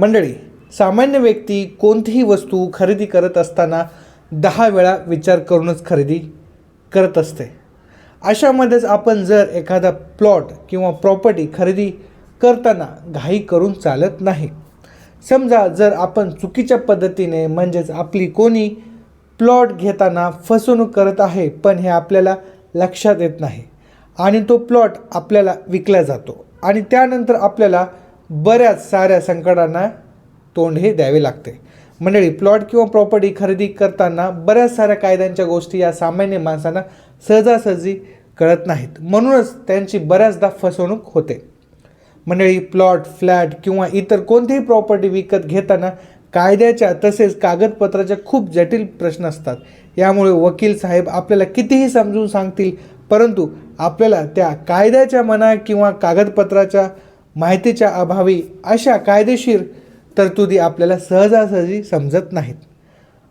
मंडळी सामान्य व्यक्ती कोणतीही वस्तू खरेदी करत असताना दहा वेळा विचार करूनच खरेदी करत असते. अशामध्येच आपण जर एखादा प्लॉट किंवा प्रॉपर्टी खरेदी करताना घाई करून चालत नाही. समजा जर आपण चुकीच्या पद्धतीने म्हणजेच आपली कोणी प्लॉट घेताना फसवणूक करत आहे पण हे आपल्याला लक्षात येत नाही आणि तो प्लॉट आपल्याला विकला जातो आणि त्यानंतर आपल्याला बऱ्याच साऱ्या संकटांना तोंड हे द्यावे लागते. मंडळी प्लॉट किंवा प्रॉपर्टी खरेदी करताना बऱ्याच साऱ्या कायद्यांच्या गोष्टी या सामान्य माणसांना सहजासहजी कळत नाहीत. म्हणूनच त्यांची बऱ्याचदा फसवणूक होते. मंडळी प्लॉट फ्लॅट किंवा इतर कोणतीही प्रॉपर्टी विकत घेताना कायद्याच्या तसेच कागदपत्राच्या खूप जटिल प्रश्न असतात. यामुळे वकील साहेब आपल्याला कितीही समजून सांगतील परंतु आपल्याला त्या कायद्याच्या मना किंवा कागदपत्राच्या माहितीच्या अभावी अशा कायदेशीर तरतुदी आपल्याला सहजासहजी समजत नाहीत.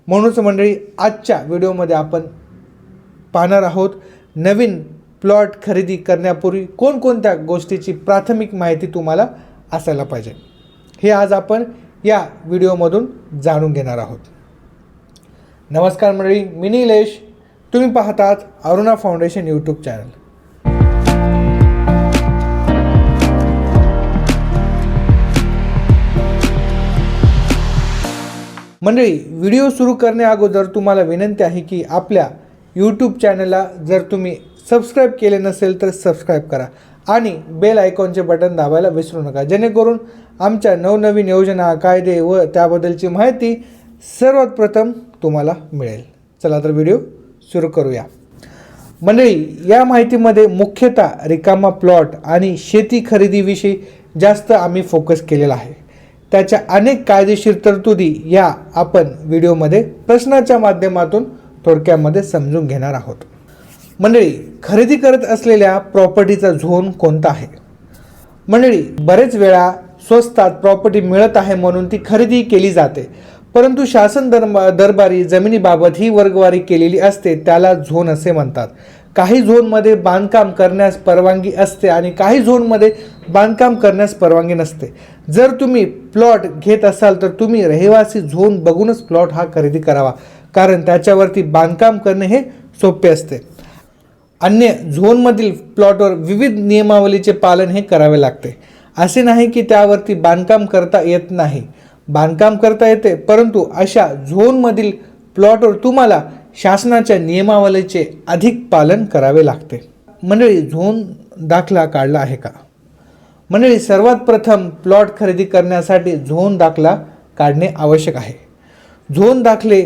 म्हणूनच मंडळी आजच्या व्हिडिओमध्ये आपण पाहणार आहोत नवीन प्लॉट खरेदी करण्यापूर्वी कोणकोणत्या गोष्टीची प्राथमिक माहिती तुम्हाला असायला पाहिजे हे आज आपण या व्हिडिओमधून जाणून घेणार आहोत. नमस्कार मंडळी मी निलेश. तुम्ही पाहतात अरुणा फाउंडेशन यूट्यूब चॅनल मंडळी व्हिडिओ सुरू करण्याअगोदर तुम्हाला विनंती आहे की आपल्या यूट्यूब चॅनलला जर तुम्ही सबस्क्राईब केले नसेल तर सबस्क्राईब करा आणि बेल आयकॉनचे बटन दाबायला विसरू नका. जेणेकरून आमच्या नवनवीन योजना कायदे व त्याबद्दलची माहिती सर्वात प्रथम तुम्हाला मिळेल. चला तर व्हिडिओ सुरू करूया. मंडळी या माहितीमध्ये मुख्यतः रिकामा प्लॉट आणि शेती खरेदीविषयी जास्त आम्ही फोकस केलेला आहे. त्याच्या अनेक कायदेशीर तरतुदी या आपण व्हिडिओमध्ये प्रश्नाच्या माध्यमातून थोडक्यामध्ये समजून घेणार आहोत. मंडळी खरेदी करत असलेल्या प्रॉपर्टीचा झोन कोणता आहे? मंडळी बरेच वेळा स्वस्तात प्रॉपर्टी मिळत आहे म्हणून ती खरेदी केली जाते. परंतु शासन दरबा दरबारी जमिनीबाबत ही वर्गवारी केलेली असते त्याला झोन असे म्हणतात. काही झोनमध्ये बांधकाम करण्यास परवानगी असते आणि काही झोनमध्ये बांधकाम करण्यास परवानगी नसते. जर तुम्ही प्लॉट घेत असाल तर तुम्ही रहिवासी झोन बघूनच प्लॉट हा खरेदी करावा कारण त्याच्यावरती बांधकाम करणे हे सोपे असते. अन्य झोनमधील प्लॉटवर विविध नियमावलीचे पालन हे करावे लागते. असे नाही की त्यावरती बांधकाम करता येत नाही. बांधकाम करता येते परंतु अशा झोनमधील प्लॉटवर तुम्हाला शासनाच्या नियमावलीचे अधिक पालन करावे लागते. मंडळी झोन दाखला काढला आहे का? मंडळी सर्वात प्रथम प्लॉट खरेदी करण्यासाठी झोन दाखला काढणे आवश्यक आहे. झोन दाखले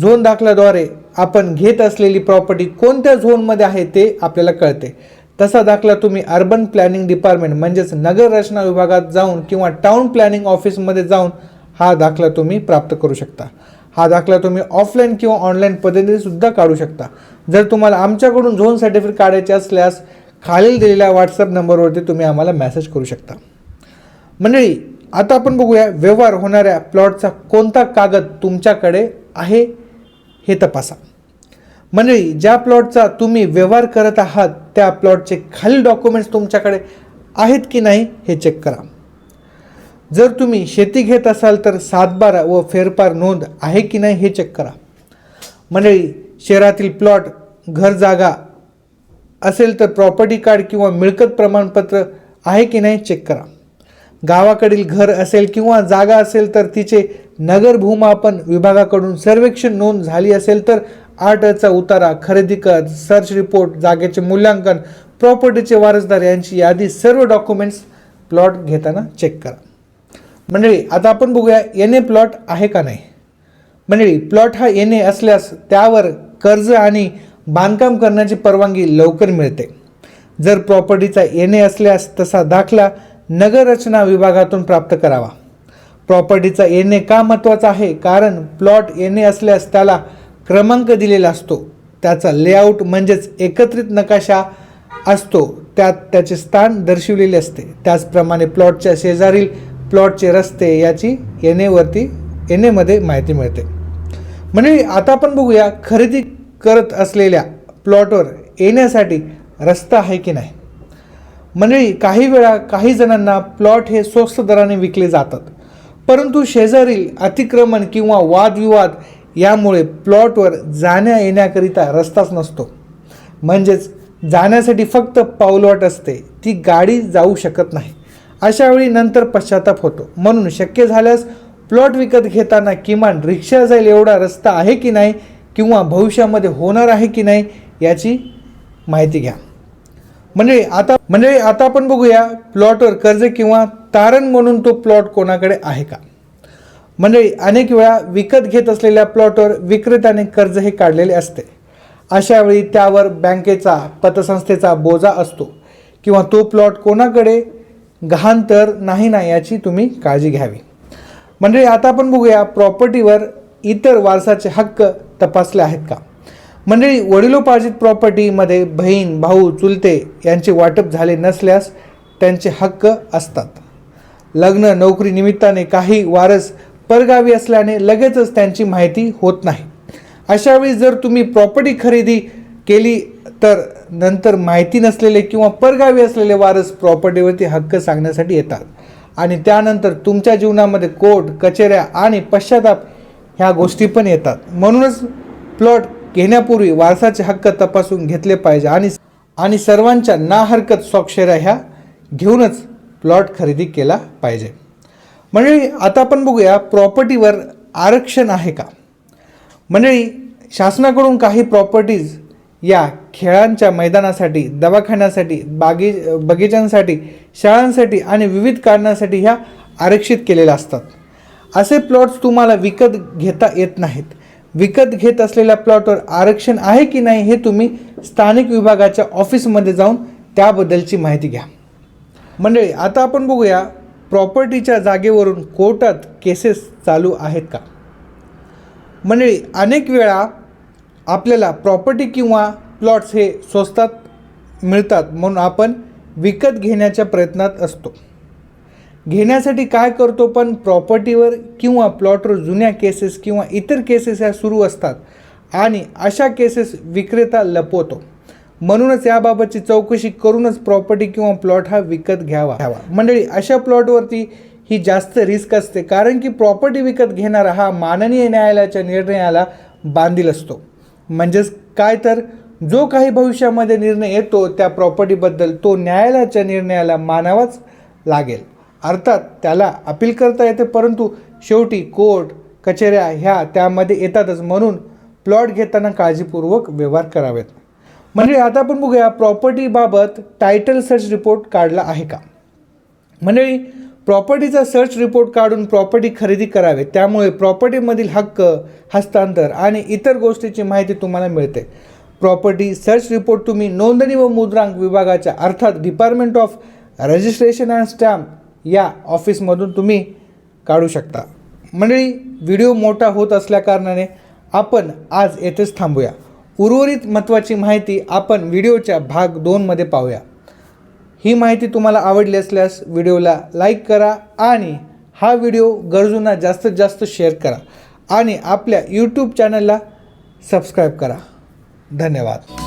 झोन दाखल्याद्वारे आपण घेत असलेली प्रॉपर्टी कोणत्या झोनमध्ये आहे ते आपल्याला कळते. तसा दाखला तुम्ही अर्बन प्लॅनिंग डिपार्टमेंट म्हणजेच नगर रचना विभागात जाऊन किंवा टाउन प्लॅनिंग ऑफिसमध्ये जाऊन हा दाखला तुम्ही प्राप्त करू शकता. हा दाखला तुम्ही ऑफलाईन किंवा ऑनलाईन पद्धतीने सुद्धा काढू शकता. जर तुम्हाला आमच्याकडून झोन सर्टिफिकेट काढायचे असल्यास खालील दिलेल्या व्हॉट्सअप नंबरवरती तुम्ही आम्हाला मेसेज करू शकता. मंडळी आता आपण बघूया व्यवहार होणाऱ्या प्लॉटचा कोणता कागद तुमच्याकडे आहे हे तपासा. मंडळी ज्या प्लॉटचा तुम्ही व्यवहार करत आहात त्या प्लॉटचे खालील डॉक्युमेंट्स तुमच्याकडे आहेत की नाही हे चेक करा. जर तुम्ही शेती घेत असाल तर सातबारा व फेरफार नोंद आहे की नाही हे चेक करा. मंडळी शहरातील प्लॉट घर जागा असेल तर प्रॉपर्टी कार्ड किंवा मिळकत प्रमाणपत्र आहे की नाही चेक करा. गावाकडील घर असेल किंवा जागा असेल तर तिचे नगर भूमापन विभागाकडून सर्वेक्षण नोंद झाली असेल तर आठ उतारा खरेदी कर सर्च रिपोर्ट जागेचे मूल्यांकन प्रॉपर्टीचे वारसदार यांची यादी सर्व डॉक्युमेंट्स प्लॉट घेताना चेक करा. मंडळी आता आपण बघूया एन ए प्लॉट आहे का नाही? मंडळी प्लॉट हा एन ए असल्यास त्यावर कर्ज आणि बांधकाम करण्याची परवानगी लवकर मिळते. जर प्रॉपर्टीचा एन ए असल्यास तसा दाखला नगररचना विभागातून प्राप्त करावा. प्रॉपर्टीचा एन ए का महत्त्वाचा आहे? कारण प्लॉट एन ए असल्यास त्याला क्रमांक दिलेला असतो. त्याचा लेआउट म्हणजेच एकत्रित नकाशा असतो. त्यात त्याचे स्थान दर्शविलेले असते. त्याचप्रमाणे प्लॉटच्या शेजारील प्लॉटचे रस्ते याची एन एवरती एन एमध्ये माहिती मिळते. म्हणजे आता आपण बघूया खरेदी करत असलेल्या प्लॉटवर येण्यासाठी रस्ता आहे की नाही? मंडळी काही वेळा काही जणांना प्लॉट हे स्वस्त दराने विकले जातात. परंतु शेजारील अतिक्रमण किंवा वादविवाद यामुळे प्लॉटवर जाण्या येण्याकरिता रस्ताच नसतो. म्हणजेच जाण्यासाठी फक्त पाऊलवाट असते. ती गाडी जाऊ शकत नाही. अशावेळी नंतर पश्चाताप होतो. म्हणून शक्य झाल्यास प्लॉट विकत घेताना किमान रिक्षा जाईल एवढा रस्ता आहे की नाही किंवा भविष्यामध्ये होणार आहे की नाही याची माहिती घ्या. म्हणजे आता म्हणजे आता आपण बघूया प्लॉटवर कर्ज किंवा तारण म्हणून तो प्लॉट कोणाकडे आहे का? म्हणजे अनेक वेळा विकत घेत असलेल्या प्लॉटवर विक्रेत्याने कर्ज हे काढलेले असते. अशा वेळी त्यावर बँकेचा पतसंस्थेचा बोजा असतो किंवा तो प्लॉट कोणाकडे गहाण तर नाही ना याची तुम्ही काळजी घ्यावी. म्हणजे आता आपण बघूया प्रॉपर्टीवर इतर वारसाचे हक्क तपासले आहेत का? मंडळी वडिलोपार्जित प्रॉपर्टीमध्ये बहीण भाऊ चुलते यांचे वाटप झाले नसल्यास त्यांचे हक्क असतात. लग्न नोकरी निमित्ताने काही वारस परगावी असल्याने लगेचच त्यांची माहिती होत नाही. अशावेळी जर तुम्ही प्रॉपर्टी खरेदी केली तर नंतर माहिती नसलेले किंवा परगावी असलेले वारस प्रॉपर्टीवरती हक्क सांगण्यासाठी येतात. आणि त्यानंतर तुमच्या जीवनामध्ये कोर्ट कचेऱ्या आणि पश्चाताप ह्या गोष्टी पण येतात. म्हणूनच प्लॉट घेण्यापूर्वी वारसाचे हक्क तपासून घेतले पाहिजे आणि आणि सर्वांच्या ना हरकत स्वाक्षऱ्या ह्या घेऊनच प्लॉट खरेदी केला पाहिजे. मंडळी आता आपण बघूया प्रॉपर्टीवर आरक्षण आहे का? मंडळी शासनाकडून काही प्रॉपर्टीज या खेळांच्या मैदानासाठी दवाखान्यासाठी बागी बगीचांसाठी शाळांसाठी आणि विविध कारणासाठी ह्या आरक्षित केलेल्या असतात. असे प्लॉट्स तुम्हाला विकत घेता येत नाहीत. विकत घेत असलेल्या प्लॉटवर आरक्षण आहे की नाही हे तुम्ही स्थानिक विभागाच्या ऑफिसमध्ये जाऊन त्याबद्दलची माहिती घ्या. मंडळी आता आपण बघूया प्रॉपर्टीच्या जागेवरून कोर्टात केसेस चालू आहेत का? मंडळी अनेक वेळा आपल्याला प्रॉपर्टी किंवा प्लॉट्स हे स्वस्तात मिळतात म्हणून आपण विकत घेण्याच्या प्रयत्नात असतो. घेण्यासाठी काय करतो पण प्रॉपर्टीवर किंवा प्लॉटवर जुन्या केसेस किंवा इतर केसेस ह्या सुरू असतात आणि अशा केसेस विक्रेता लपवतो. म्हणूनच याबाबतची चौकशी करूनच प्रॉपर्टी किंवा प्लॉट हा विकत घ्यावा. घ्यावा मंडळी अशा प्लॉटवरती ही जास्त रिस्क असते कारण की प्रॉपर्टी विकत घेणारा हा माननीय न्यायालयाच्या निर्णयाला बांधील असतो. म्हणजेच काय तर जो काही भविष्यामध्ये निर्णय येतो त्या प्रॉपर्टीबद्दल तो न्यायालयाच्या निर्णयाला मानावाच लागेल. अर्थात त्याला अपील करता येते परंतु शेवटी कोर्ट कचेऱ्या ह्या त्यामध्ये येतातच म्हणून प्लॉट घेताना काळजीपूर्वक व्यवहार करावेत. म्हणजे आता आपण बघूया प्रॉपर्टीबाबत टायटल सर्च रिपोर्ट काढला आहे का? मंडळी प्रॉपर्टीचा सर्च रिपोर्ट काढून प्रॉपर्टी खरेदी करावे त्यामुळे प्रॉपर्टीमधील हक्क हस्तांतर आणि इतर गोष्टीची माहिती तुम्हाला मिळते. प्रॉपर्टी सर्च रिपोर्ट तुम्ही नोंदणी व मुद्रांक विभागाच्या अर्थात department of registration and stamp या ऑफिसमधून तुम्ही काढू शकता. मंडळी व्हिडिओ मोठा होत असल्याकारणाने आपण आज येथेच थांबूया. उर्वरित महत्त्वाची माहिती आपण व्हिडिओच्या भाग दोनमध्ये पाहूया. ही माहिती तुम्हाला आवडली असल्यास व्हिडिओला लाईक करा आणि हा व्हिडिओ गरजूंना जास्तीत जास्त शेअर करा आणि आपल्या यूट्यूब चॅनलला सबस्क्राईब करा. धन्यवाद.